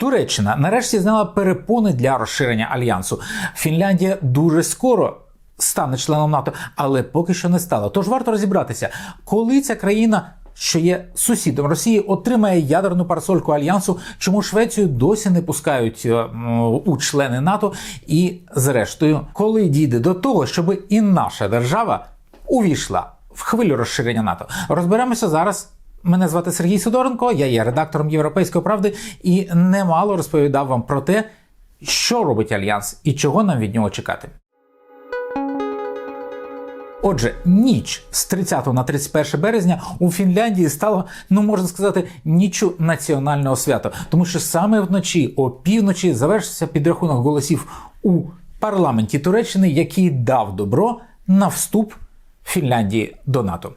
Туреччина нарешті зняла перепони для розширення альянсу. Фінляндія дуже скоро стане членом НАТО, але поки що не стала. Тож варто розібратися, коли ця країна. Що є сусідом Росії, отримає ядерну парасольку альянсу, чому Швецію досі не пускають е, у члени НАТО, і зрештою, коли дійде до того, щоб і наша держава увійшла в хвилю розширення НАТО, розберемося зараз. Мене звати Сергій Сидоренко, я є редактором Європейської правди і немало розповідав вам про те, що робить альянс і чого нам від нього чекати. Отже, ніч з 30 на 31 березня у Фінляндії стала, ну можна сказати, ніччю національного свята, тому що саме вночі, о півночі, завершився підрахунок голосів у парламенті Туреччини, який дав добро на вступ Фінляндії до НАТО.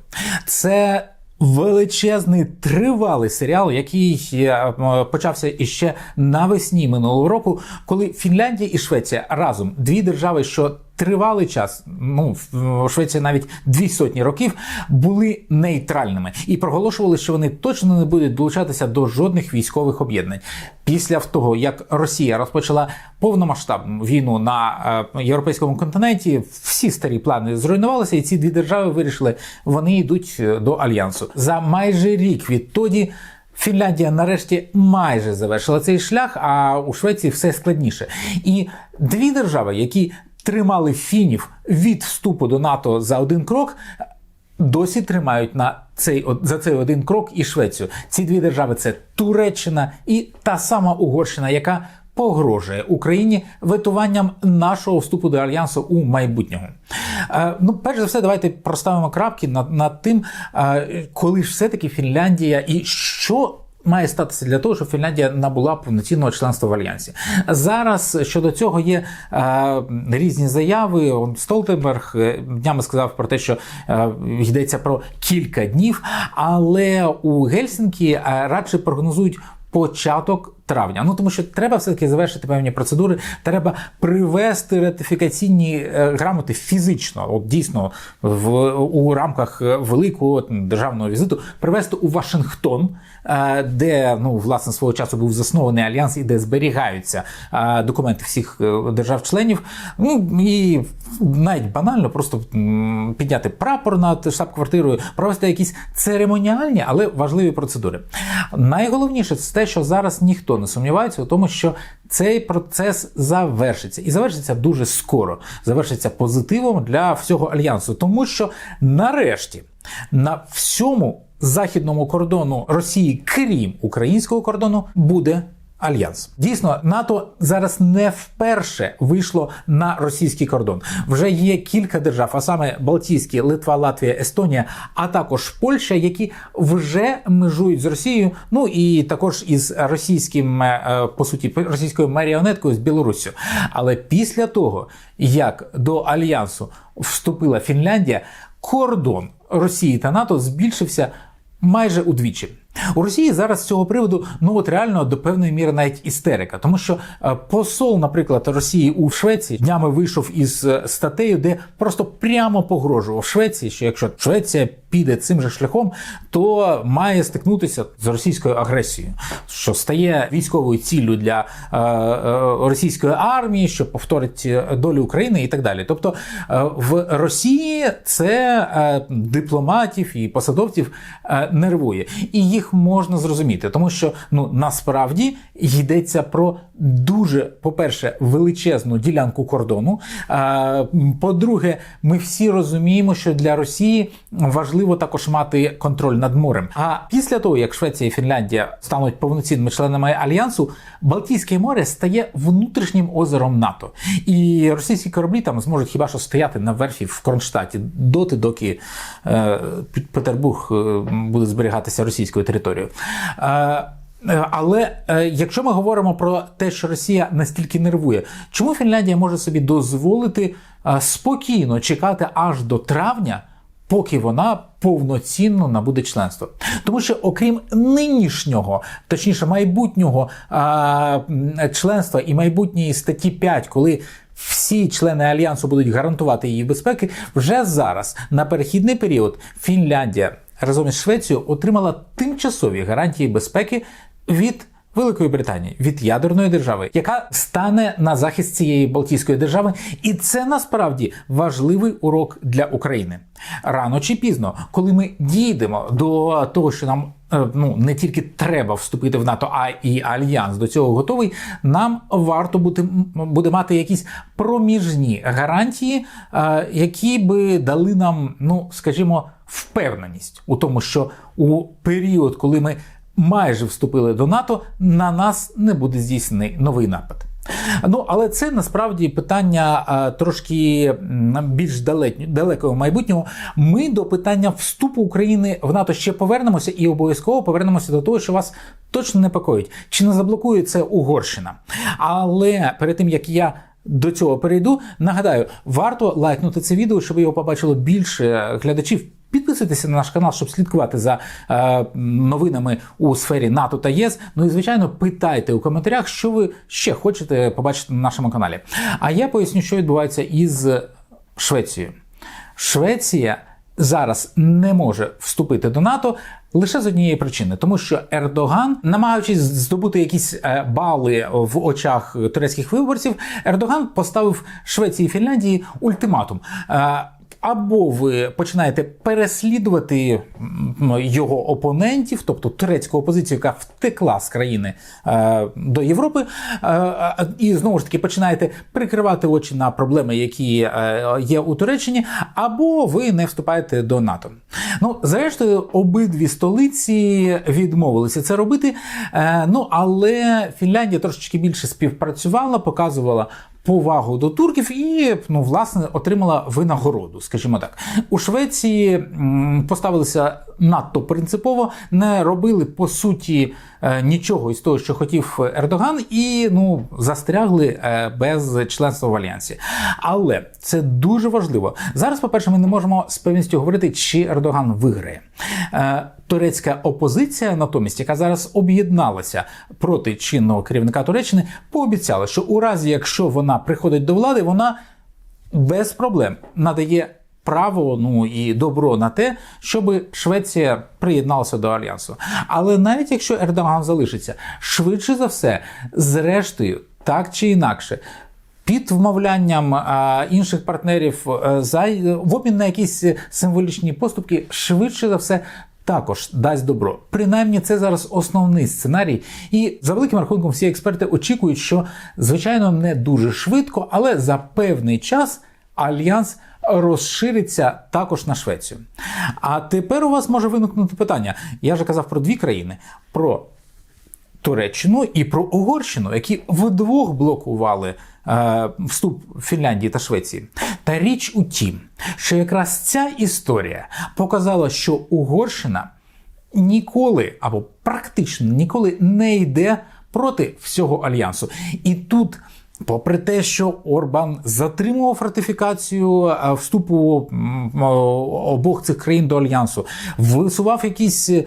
Це величезний тривалий серіал, який е, почався іще навесні минулого року, коли Фінляндія і Швеція разом дві держави, що тривалий час, ну в Швеції навіть дві сотні років, були нейтральними і проголошували, що вони точно не будуть долучатися до жодних військових об'єднань. Після того, як Росія розпочала повномасштабну війну на е, європейському континенті, всі старі плани зруйнувалися, і ці дві держави вирішили, вони йдуть е, до альянсу за майже рік відтоді. Фінляндія нарешті майже завершила цей шлях, а у Швеції все складніше. І дві держави, які тримали фінів від вступу до НАТО за один крок, досі тримають на цей за цей один крок і Швецію. Ці дві держави це Туреччина і та сама Угорщина, яка погрожує Україні ветуванням нашого вступу до альянсу у майбутнього. Е, ну, перш за все, давайте проставимо крапки над, над тим, е, коли ж все-таки Фінляндія і що. Має статися для того, щоб Фінляндія набула повноцінного членства в альянсі. Зараз щодо цього є е, різні заяви. Столтенберг е, днями сказав про те, що е, йдеться про кілька днів, але у Гельсінкі е, радше прогнозують початок травня. Ну тому що треба все-таки завершити певні процедури, треба привести ратифікаційні е, грамоти фізично, от дійсно в у рамках великого державного візиту, привести у Вашингтон, е, де ну власне свого часу був заснований альянс і де зберігаються е, документи всіх держав-членів. Ну і навіть банально просто підняти прапор над штаб-квартирою, провести якісь церемоніальні, але важливі процедури. Найголовніше це те, що зараз ніхто не сумнівається у тому, що цей процес завершиться, і завершиться дуже скоро. Завершиться позитивом для всього альянсу, тому що нарешті на всьому західному кордону Росії, крім українського кордону, буде. Альянс дійсно НАТО зараз не вперше вийшло на російський кордон. Вже є кілька держав, а саме Балтійські, Литва, Латвія, Естонія, а також Польща, які вже межують з Росією. Ну і також із російським е, по суті російською маріонеткою з Білоруссю. Але після того як до альянсу вступила Фінляндія, кордон Росії та НАТО збільшився майже удвічі. У Росії зараз з цього приводу ну от реально до певної міри навіть істерика, тому що е, посол, наприклад, Росії у Швеції днями вийшов із е, статтею, де просто прямо погрожував Швеції, що якщо Швеція піде цим же шляхом, то має стикнутися з російською агресією, що стає військовою ціллю для е, е, російської армії, що повторить долю України і так далі. Тобто е, в Росії це е, дипломатів і посадовців е, нервує. І їх їх можна зрозуміти, тому що ну насправді йдеться про дуже, по-перше, величезну ділянку кордону. По-друге, ми всі розуміємо, що для Росії важливо також мати контроль над морем. А після того, як Швеція і Фінляндія стануть повноцінними членами альянсу, Балтійське море стає внутрішнім озером НАТО, і російські кораблі там зможуть хіба що стояти на верфі в Кронштадті доти, доки е, Петербург е, буде зберігатися російською територією. Е, але е, якщо ми говоримо про те, що Росія настільки нервує, чому Фінляндія може собі дозволити е, спокійно чекати аж до травня, поки вона повноцінно набуде членство? Тому що, окрім нинішнього, точніше майбутнього е, членства і майбутньої статті 5, коли всі члени альянсу будуть гарантувати її безпеки, вже зараз на перехідний період Фінляндія разом із Швецією отримала тимчасові гарантії безпеки від Великої Британії від ядерної держави, яка стане на захист цієї Балтійської держави, і це насправді важливий урок для України. Рано чи пізно, коли ми дійдемо до того, що нам е, ну не тільки треба вступити в НАТО, а і альянс до цього готовий. Нам варто бути буде мати якісь проміжні гарантії, е, які би дали нам, ну скажімо, впевненість у тому, що у період, коли ми майже вступили до НАТО, на нас не буде здійснений новий напад. Ну, але це насправді питання а, трошки м, більш далек, далекого майбутнього. Ми до питання вступу України в НАТО ще повернемося і обов'язково повернемося до того, що вас точно непокоїть. Чи не заблокує це Угорщина? Але перед тим як я до цього перейду, нагадаю, варто лайкнути це відео, щоб його побачило більше глядачів. Підписуйтеся на наш канал, щоб слідкувати за е, новинами у сфері НАТО та ЄС. Ну і звичайно, питайте у коментарях, що ви ще хочете побачити на нашому каналі. А я поясню, що відбувається із Швецією. Швеція зараз не може вступити до НАТО лише з однієї причини, тому що Ердоган, намагаючись здобути якісь е, бали в очах турецьких виборців, Ердоган поставив Швеції і Фінляндії ультиматум. Або ви починаєте переслідувати його опонентів, тобто турецьку опозицію, яка втекла з країни е, до Європи, е, е, і знову ж таки починаєте прикривати очі на проблеми, які є у Туреччині, або ви не вступаєте до НАТО. Ну, зрештою, обидві столиці відмовилися це робити. Ну але Фінляндія трошечки більше співпрацювала, показувала повагу до турків і ну власне отримала винагороду, скажімо так. У Швеції поставилися надто принципово, не робили по суті е, нічого із того, що хотів Ердоган, і ну застрягли е, без членства в альянсі. Але це дуже важливо. Зараз, по-перше, ми не можемо з певністю говорити, чи Ердоган виграє. Е, Турецька опозиція, натомість, яка зараз об'єдналася проти чинного керівника Туреччини, пообіцяла, що у разі, якщо вона приходить до влади, вона без проблем надає право ну і добро на те, щоб Швеція приєдналася до альянсу. Але навіть якщо Ердоган залишиться, швидше за все, зрештою, так чи інакше. Під вмовлянням а, інших партнерів а, за в обмін на якісь символічні поступки, швидше за все. Також дасть добро. Принаймні, це зараз основний сценарій. І за великим рахунком, всі експерти очікують, що звичайно не дуже швидко, але за певний час альянс розшириться також на Швецію. А тепер у вас може виникнути питання. Я вже казав про дві країни: про Туреччину і про Угорщину, які вдвох блокували е, вступ Фінляндії та Швеції. Та річ у тім, що якраз ця історія показала, що Угорщина ніколи або практично ніколи не йде проти всього альянсу. І тут. Попри те, що Орбан затримував ратифікацію е, вступу обох цих країн до альянсу, висував якісь е,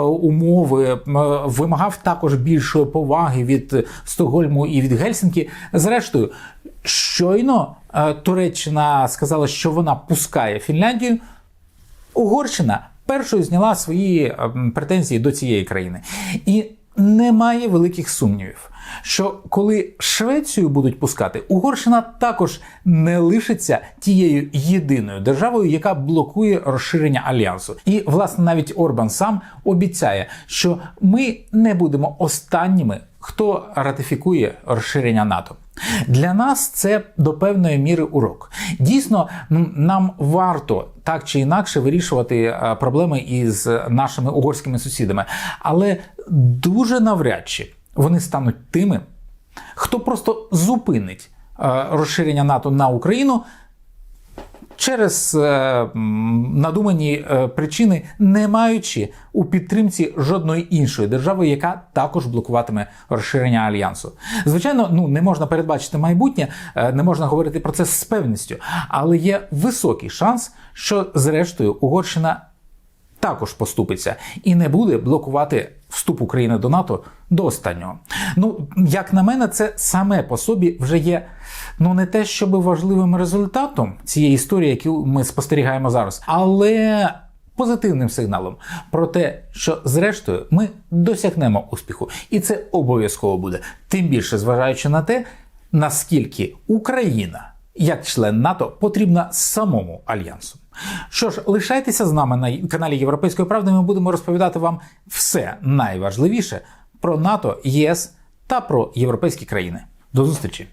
умови, вимагав також більшої поваги від Стокгольму і від Гельсінкі. Зрештою, щойно е, Туреччина сказала, що вона пускає Фінляндію. Угорщина першою зняла свої претензії до цієї країни. І немає великих сумнівів, що коли Швецію будуть пускати, Угорщина також не лишиться тією єдиною державою, яка блокує розширення альянсу. І власне навіть Орбан сам обіцяє, що ми не будемо останніми, хто ратифікує розширення НАТО. Для нас це до певної міри урок. Дійсно, нам варто так чи інакше вирішувати е, проблеми із нашими угорськими сусідами, але дуже навряд чи вони стануть тими, хто просто зупинить е, розширення НАТО на Україну через е, надумані е, причини, не маючи у підтримці жодної іншої держави, яка також блокуватиме розширення альянсу. Звичайно, ну не можна передбачити майбутнє, е, не можна говорити про це з певністю, але є високий шанс, що зрештою Угорщина також поступиться і не буде блокувати вступ України до НАТО до останнього. Ну, як на мене, це саме по собі вже є ну не те, щоб важливим результатом цієї історії, яку ми спостерігаємо зараз, але позитивним сигналом про те, що зрештою ми досягнемо успіху, і це обов'язково буде. Тим більше зважаючи на те, наскільки Україна як член НАТО потрібна самому альянсу. Що ж, лишайтеся з нами на каналі Європейської правди. Ми будемо розповідати вам все найважливіше про НАТО, ЄС та про європейські країни. До зустрічі!